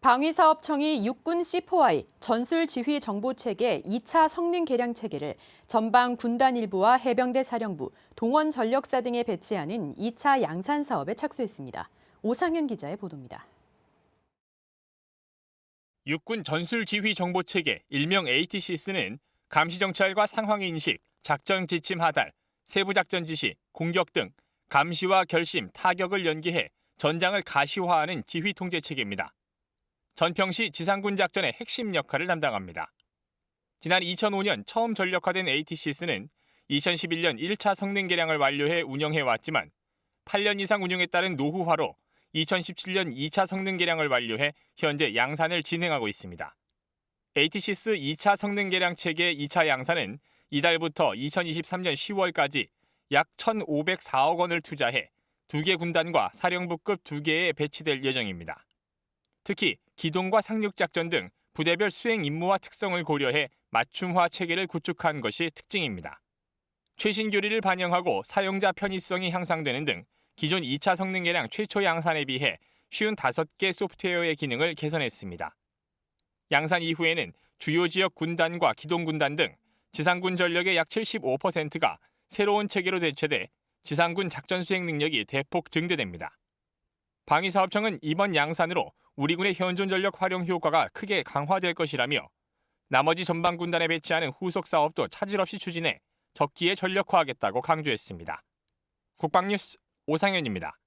방위사업청이 육군 C4I 전술 지휘 정보 체계 2차 성능 개량 체계를 전방 군단 일부와 해병대 사령부, 동원 전력사 등에 배치하는 2차 양산 사업에 착수했습니다. 오상현 기자의 보도입니다. 육군 전술 지휘 정보 체계 일명 ATCS는 감시 정찰과 상황 인식, 작전 지침 하달, 세부 작전 지시, 공격 등 감시와 결심, 타격을 연계해 전장을 가시화하는 지휘 통제 체계입니다. 전평시 지상군 작전의 핵심 역할을 담당합니다. 지난 2005년 처음 전력화된 ATCS는 2011년 1차 성능 개량을 완료해 운영해 왔지만 8년 이상 운영에 따른 노후화로 2017년 2차 성능 개량을 완료해 현재 양산을 진행하고 있습니다. ATCS 2차 성능 개량 체계 2차 양산은 이달부터 2023년 10월까지 약 1,504억 원을 투자해 두 개 군단과 사령부급 두 개에 배치될 예정입니다. 특히 기동과 상륙 작전 등 부대별 수행 임무와 특성을 고려해 맞춤화 체계를 구축한 것이 특징입니다. 최신 교리를 반영하고 사용자 편의성이 향상되는 등 기존 2차 성능 개량 최초 양산에 비해 쉬운 5개 소프트웨어의 기능을 개선했습니다. 양산 이후에는 주요 지역 군단과 기동 군단 등 지상군 전력의 약 75%가 새로운 체계로 대체돼 지상군 작전 수행 능력이 대폭 증대됩니다. 방위사업청은 이번 양산으로 우리 군의 현존 전력 활용 효과가 크게 강화될 것이라며 나머지 전방 군단에 배치하는 후속 사업도 차질 없이 추진해 적기에 전력화하겠다고 강조했습니다. 국방뉴스 오상현입니다.